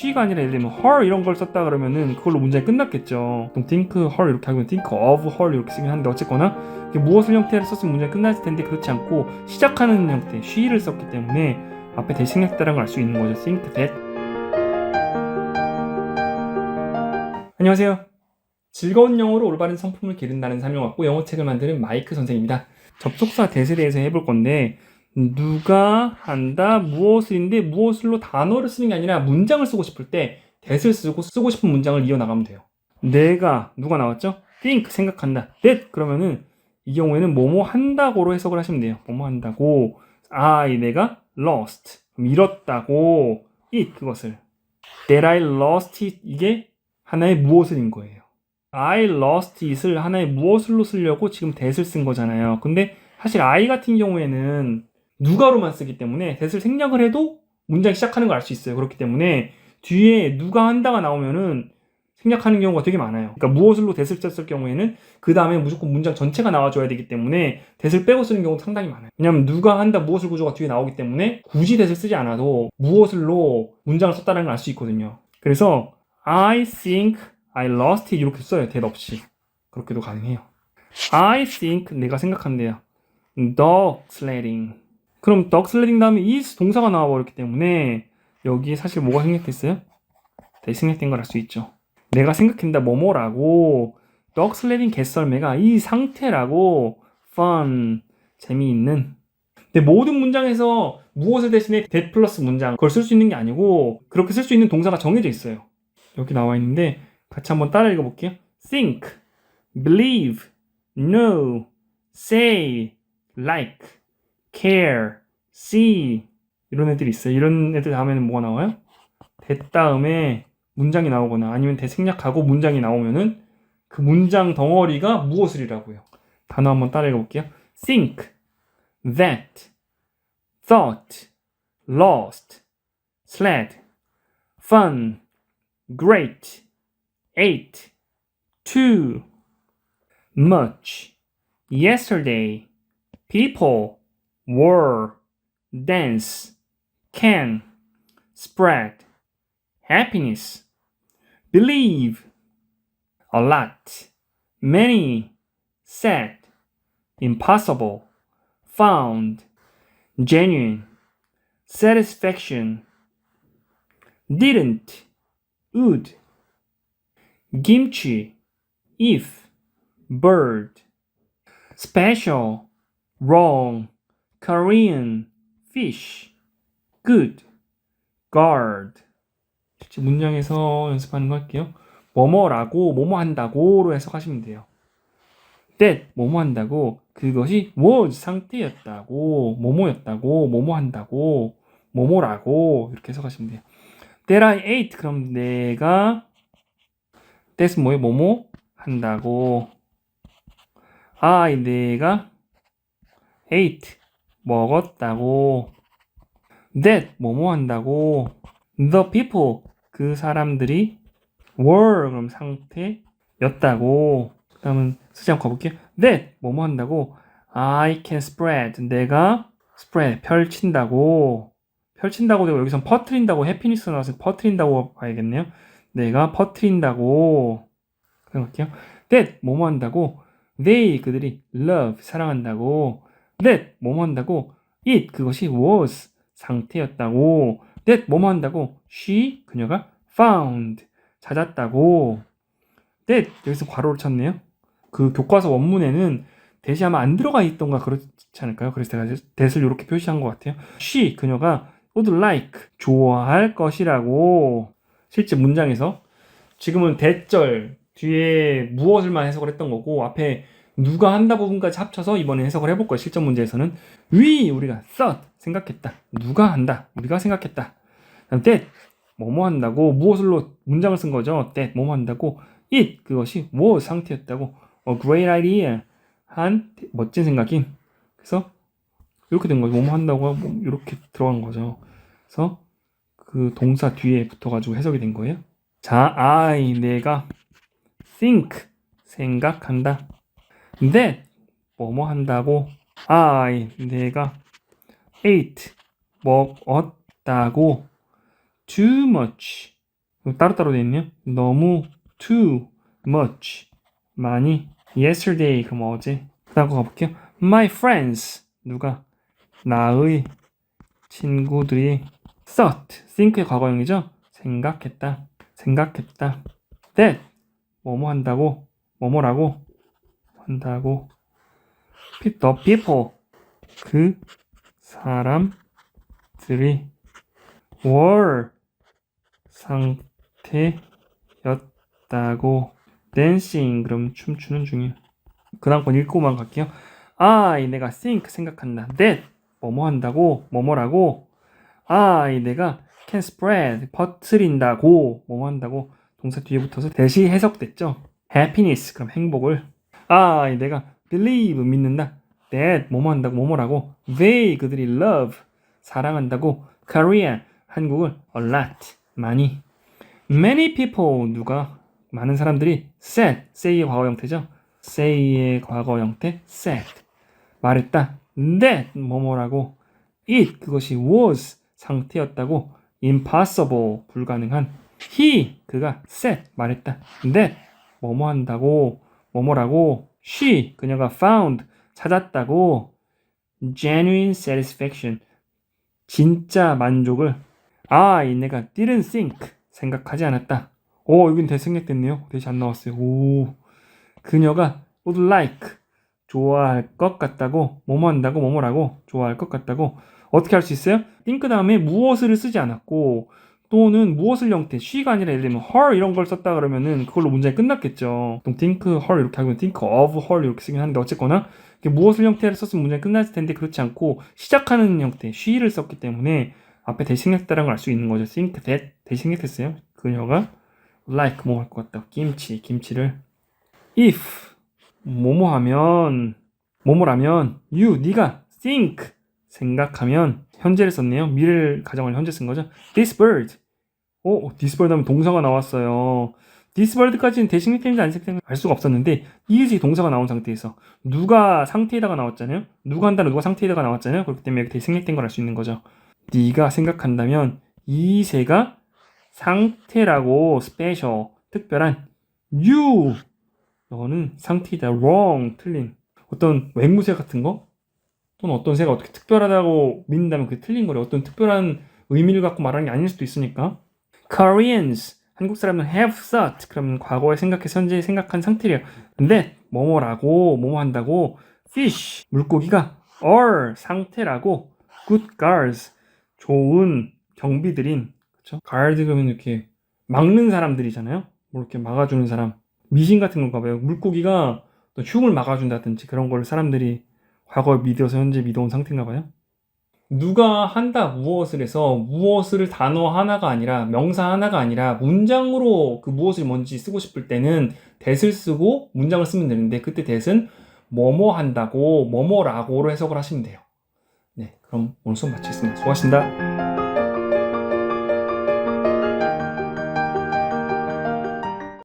she가 아니라 예를 들면 her 이런 걸 썼다 그러면은 그걸로 문장이 끝났겠죠. 보통 think her 이렇게 하면 think of her 이렇게 쓰긴 하는데 어쨌거나 무엇을 형태로 썼으면 문장이 끝났을 텐데 그렇지 않고 시작하는 형태 she를 썼기 때문에 앞에 대신 생략했다는 걸 알 수 있는 거죠. think that. 안녕하세요. 즐거운 영어로 올바른 성품을 기른다는 사명 갖고 영어책을 만드는 마이크 선생입니다. 접속사 대에 대해서 해볼 건데 누가 한다 무엇을인데 무엇을로 단어를 쓰는 게 아니라 문장을 쓰고 싶을 때 that을 쓰고 쓰고 싶은 문장을 이어나가면 돼요. 내가 누가 나왔죠? think 생각한다. that 그러면은 이 경우에는 뭐뭐 한다고로 해석을 하시면 돼요. 뭐뭐 한다고 I 내가 lost 잃었다고 it 그것을 that I lost it 이게 하나의 무엇을인 거예요. I lost it을 하나의 무엇을로 쓰려고 지금 that을 쓴 거잖아요. 근데 사실 I 같은 경우에는 누가로만 쓰기 때문에 that을 생략을 해도 문장 시작하는 걸 알 수 있어요. 그렇기 때문에 뒤에 누가 한다가 나오면은 생략하는 경우가 되게 많아요. 그러니까 무엇을로 that을 썼을 경우에는 그 다음에 무조건 문장 전체가 나와줘야 되기 때문에 that을 빼고 쓰는 경우가 상당히 많아요. 왜냐하면 누가 한다 무엇을 구조가 뒤에 나오기 때문에 굳이 that을 쓰지 않아도 무엇을로 문장을 썼다는 걸 알 수 있거든요. 그래서 I think I lost it 이렇게 써요. that 없이. 그렇게도 가능해요. I think 내가 생각한대요. dog sledding. 그럼 dog sledding 다음에 is 동사가 나와버렸기 때문에 여기 사실 뭐가 생략됐어요? 네, 생략된 걸 알 수 있죠. 내가 생각한다 뭐뭐라고 dog sledding 개썰매가 이 상태라고 fun 재미있는 근데 모든 문장에서 무엇을 대신에 that 플러스 문장 그걸 쓸 수 있는 게 아니고 그렇게 쓸 수 있는 동사가 정해져 있어요. 여기 나와 있는데 같이 한번 따라 읽어볼게요. think, believe, know, say, like, care, see 이런 애들이 있어요. 이런 애들 다음에는 뭐가 나와요? that 다음에 문장이 나오거나 아니면 that 생략하고 문장이 나오면은 그 문장 덩어리가 무엇을이라고요. 단어 한번 따라 읽어볼게요. think, that, thought, lost, sled, fun, great, ate, too, much, yesterday, people, were, dance, can, spread, happiness, believe, a lot, many, sad, impossible, found, genuine, satisfaction, didn't, would, kimchi, if, bird, special, wrong, Korean, fish, good, guard. 실제 문장에서 연습하는 거 할게요. 뭐뭐라고 뭐뭐 한다고로 해석하시면 돼요. that 뭐뭐 한다고 그것이 was 상태였다고 뭐뭐였다고 뭐뭐 한다고 뭐뭐라고 이렇게 해석하시면 돼요. that I ate 그럼 내가 that은 뭐예요? 뭐뭐 한다고 I 내가 ate 먹었다고. That 뭐뭐 한다고. The people 그 사람들이 were 그럼 상태였다고. 그 다음은 쓰지 않고 가볼게요. That 뭐뭐 한다고. I can spread. 내가 spread 펼친다고. 펼친다고 되고 여기선 퍼트린다고. 해피니스 나와서 퍼트린다고 봐야겠네요. 내가 퍼트린다고. 생각할게요. That 뭐뭐 한다고. They 그들이 love 사랑한다고 that 뭐뭐 한다고? it 그것이 was 상태였다고. that 뭐뭐 한다고? she 그녀가 found 찾았다고. that 여기서 괄호를 쳤네요. 그 교과서 원문에는 대시 아마 안 들어가 있던가 그렇지 않을까요? 그래서 제가 that을 이렇게 표시한 것 같아요. she 그녀가 would like 좋아할 것이라고. 실제 문장에서 지금은 대절 뒤에 무엇을만 해석을 했던 거고 앞에 누가 한다 부분까지 합쳐서 이번에 해석을 해볼 거예요. 실전 문제에서는 we 우리가 thought 생각했다. 누가 한다. 우리가 생각했다. 그다음 that 뭐뭐 한다고 무엇을로 문장을 쓴 거죠. that 뭐뭐 한다고 it 그것이 was 상태였다고 a great idea 한 멋진 생각인 그래서 이렇게 된 거죠. 뭐뭐 한다고 뭐 이렇게 들어간 거죠. 그래서 그 동사 뒤에 붙어가지고 해석이 된 거예요. 자, I 내가 think 생각한다. That 뭐뭐 한다고? I 내가 ate 먹었다고. Too much. 따로따로 돼 있네요. 너무 too much. 많이. Yesterday 그럼 어제 거 가볼게요. My friends. 누가? 나의 친구들이 thought. think의 과거형이죠. 생각했다. 생각했다. That 뭐뭐 한다고? 뭐뭐라고 한다고? the people 그 사람들이 were 상태였다고. dancing 그럼 춤추는 중이야. 그 다음 건 읽고만 갈게요. I 내가 think 생각한다. that. 뭐뭐 한다고? 뭐뭐라고? I 내가 can spread. 퍼트린다고. 뭐뭐 한다고. 동사 뒤에 붙어서 대시 해석됐죠. happiness. 그럼 행복을 I 내가 believe 믿는다. that 뭐뭐 한다고 뭐뭐라고 they 그들이 love 사랑한다고 Korea 한국을 a lot 많이 many people 누가 많은 사람들이 said say의 과거 형태죠. say의 과거 형태 said 말했다. that 뭐뭐라고 it 그것이 was 상태였다고 impossible 불가능한 he 그가 said 말했다. that 뭐뭐 한다고 뭐뭐라고 she 그녀가 found 찾았다고 genuine satisfaction 진짜 만족을 I 내가 didn't think 생각하지 않았다. 오 여긴 대생략됐네요. 대시 안 나왔어요. 오 그녀가 would like 좋아할 것 같다고 뭐뭐 한다고 뭐뭐라고 좋아할 것 같다고 어떻게 할 수 있어요? think 다음에 무엇을 쓰지 않았고 또는 무엇을 형태 she가 아니라 예를 들면 her 이런 걸 썼다 그러면은 그걸로 문장이 끝났겠죠. 보통 think her 이렇게 하면 think of her 이렇게 쓰긴 하는데 어쨌거나 무엇을 형태를 썼으면 문장이 끝났을 텐데 그렇지 않고 시작하는 형태 she를 썼기 때문에 앞에 대신했다는 걸 알 수 있는 거죠. think that 대신했어요. 그녀가 like 뭐 할 것 같다. 김치 김치를 if 뭐뭐 하면 뭐뭐라면 you 네가 think 생각하면 현재를 썼네요. 미래를 가정할 현재 쓴 거죠. this bird 오 this bird 하면 동사가 나왔어요. this bird까지는 대신했는지 안 생겼는지 알 수가 없었는데 이지 동사가 나온 상태에서 누가 상태에다가 나왔잖아요. 누가 한다는 누가 상태에다가 나왔잖아요. 그렇기 때문에 이렇게 대신했된 걸알 수 있는 거죠. 네가 생각한다면 이 새가 상태라고 special 특별한 you 너는 상태이다 wrong 틀린 어떤 맹무새 같은 거 또는 어떤 새가 어떻게 특별하다고 믿는다면 그게 틀린 거래. 어떤 특별한 의미를 갖고 말하는 게 아닐 수도 있으니까. Koreans. 한국 사람은 have thought 그러면 과거에 생각해서 현재 생각한 상태래요. 근데 뭐뭐라고 뭐뭐 한다고 fish 물고기가 are 상태라고 good guards 좋은 경비들인 그렇죠? guard 그러면 이렇게 막는 사람들이잖아요. 뭐 이렇게 막아주는 사람. 미신 같은 건가 봐요. 물고기가 또 흉을 막아준다든지 그런 걸 사람들이 과거에 믿어서 현재 믿어온 상태인가 봐요 누가 한다 무엇을 해서 무엇을 단어 하나가 아니라 명사 하나가 아니라 문장으로 그 무엇을 뭔지 쓰고 싶을 때는 that을 쓰고 문장을 쓰면 되는데 그때 that은 뭐뭐 한다고 뭐뭐라고로 해석을 하시면 돼요. 네, 그럼 오늘 수업 마치겠습니다. 수고하셨습니다.